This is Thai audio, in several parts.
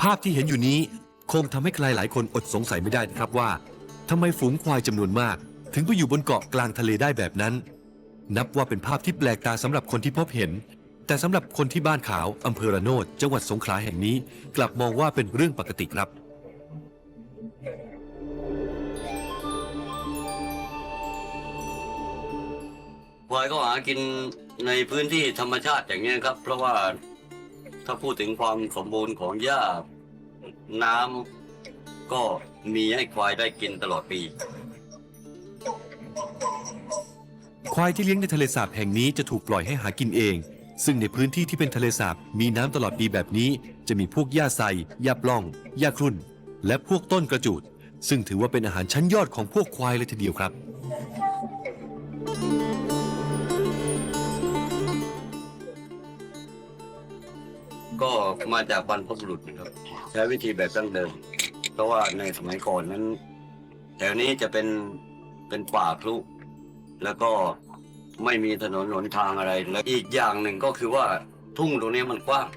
ภาพที่เห็นอยู่นี้คงทำให้ใครหลายคนอดสงสัยไม่ได้นะครับว่าทำไมฝูงควายจำนวนมาก ถึงไปอยู่บนเกาะกลางทะเลได้แบบนั้น นับว่าเป็นภาพที่แปลกตาสำหรับคนที่พบเห็น แต่สำหรับคนที่บ้านขาวอำเภอระโนดจังหวัดสงขลาแห่งนี้ กลับมองว่าเป็นเรื่องปกติครับควายก็หากินในพื้นที่ธรรมชาติอย่างนี้ครับ เพราะว่า ถ้าพูดถึงความสมบูรณ์ของหญ้าน้ำก็มีให้ควายได้กินตลอดปี ควายที่เลี้ยงในทะเลสาบแห่งนี้จะถูกปล่อยให้หากินเอง ซึ่งในพื้นที่ที่เป็นทะเลสาบมีน้ำตลอดปีแบบนี้ จะมีพวกหญ้าไซหญ้าปล้องหญ้าครุ่น และพวกต้นกระจูด ซึ่งถือว่าเป็นอาหารชั้นยอดของพวกควายเลยทีเดียวครับ ก็มาจากบรรพบุรุษนะครับ ใช้วิธีแบบดั้งเดิม เพราะว่าในสมัยก่อนนั้น แถวนี้จะเป็นเป็นป่าพลุแล้วก็ไม่มีถนนหนทางอะไร และอีกอย่างหนึ่งก็คือว่าทุ่งตรงนี้มันกว้าง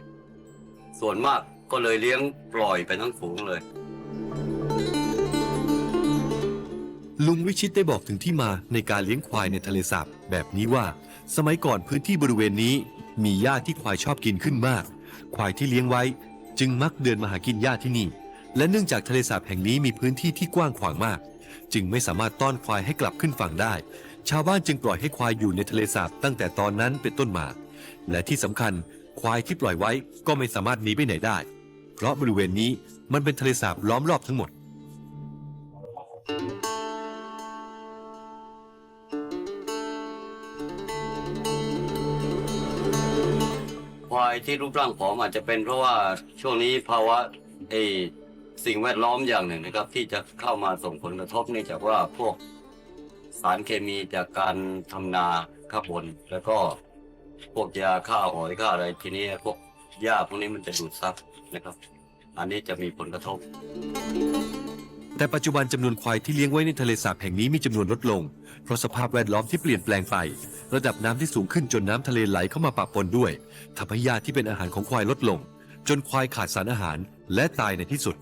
ส่วนมากก็เลยเลี้ยงปล่อยไปทั้งฝูงเลย ลุงวิชิตได้บอกถึงที่มาในการเลี้ยงควายในทะเลสาบแบบนี้ว่า สมัยก่อนพื้นที่บริเวณนี้มีหญ้าที่ควายชอบกินขึ้นมาก ควายที่เลี้ยงไว้ จึงมักเดินมาหากินหญ้าที่นี่ และเนื่องจากทะเลสาบแห่งนี้มีพื้นที่ที่กว้างขวางมาก จึงไม่สามารถต้อนควายให้กลับขึ้นฝั่งได้ ชาวบ้านจึงปล่อยให้ควายอยู่ในทะเลสาบตั้งแต่ตอนนั้นเป็นต้นมา และที่สำคัญควายที่ปล่อยไว้ก็ไม่สามารถหนีไปไหนได้ เพราะบริเวณนี้มันเป็นทะเลสาบล้อมรอบทั้งหมด ควายที่รูปร่างผอมอาจจะเป็นเพราะว่าช่วงนี้ภาวะไอสิ่งแวดล้อมอย่างหนึ่งนะครับ ที่จะเข้ามาส่งผลกระทบเนื่องจากว่าพวกสารเคมีจากการทำนาข้าบน แล้วก็พวกยาฆ่าหอยฆ่าอะไรทีนี้พวกหญ้าพวกนี้มันจะดูดซับนะครับ อันนี้จะมีผลกระทบ แต่ปัจจุบันจำนวนควายที่เลี้ยงไว้ในทะเลสาบแห่งนี้มีจำนวนลดลง เพราะสภาพแวดล้อมที่เปลี่ยนแปลงไป ระดับน้ำที่สูงขึ้นจนน้ำทะเลไหลเข้ามาปะปนด้วยทำให้หญ้าที่เป็นอาหารของควายลดลง จนควายขาดสารอาหารและตายในที่สุด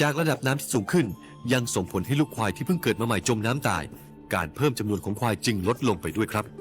จากระดับน้ำที่สูงขึ้น ยังส่งผลให้ลูกควายที่เพิ่งเกิดมาใหม่จมน้ำตาย การเพิ่มจำนวนของควายจึงลดลงไปด้วยครับ